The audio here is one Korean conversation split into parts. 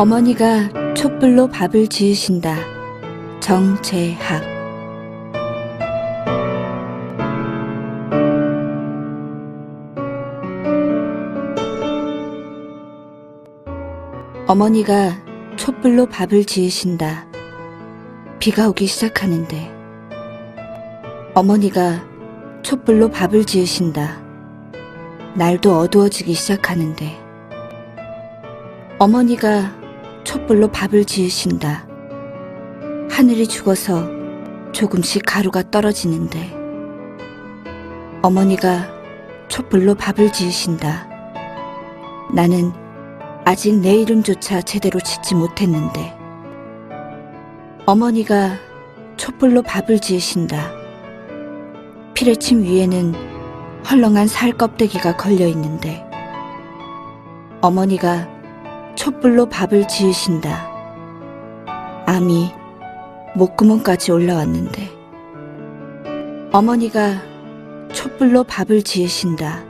어머니가 촛불로 밥을 지으신다. 정재학. 어머니가 촛불로 밥을 지으신다. 비가 오기 시작하는데. 어머니가 촛불로 밥을 지으신다. 날도 어두워지기 시작하는데. 어머니가 촛불로 밥을 지으신다. 하늘이 죽어서 조금씩 가루가 떨어지는데. 어머니가 촛불로 밥을 지으신다. 나는 아직 내 이름조차 제대로 짓지 못했는데. 어머니가 촛불로 밥을 지으신다. 피레침 위에는 헐렁한 살 껍데기가 걸려 있는데. 어머니가 촛불로 밥을 지으신다. 암이 목구멍까지 올라왔는데. 어머니가 촛불로 밥을 지으신다.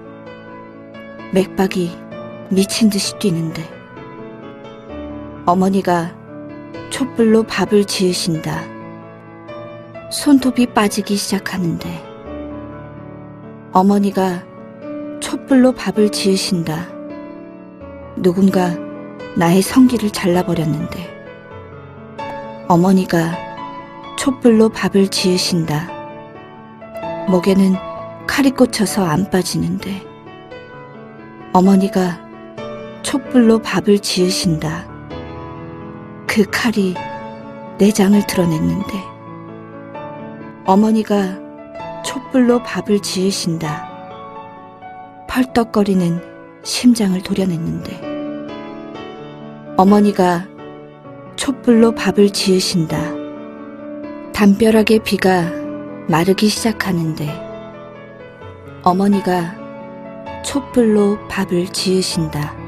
맥박이 미친 듯이 뛰는데. 어머니가 촛불로 밥을 지으신다. 손톱이 빠지기 시작하는데. 어머니가 촛불로 밥을 지으신다. 누군가 나의 성기를 잘라버렸는데. 어머니가 촛불로 밥을 지으신다. 목에는 칼이 꽂혀서 안 빠지는데. 어머니가 촛불로 밥을 지으신다. 그 칼이 내장을 드러냈는데. 어머니가 촛불로 밥을 지으신다. 펄떡거리는 심장을 도려냈는데. 어머니가 촛불로 밥을 지으신다. 담벼락의 비가 마르기 시작하는데. 어머니가 촛불로 밥을 지으신다.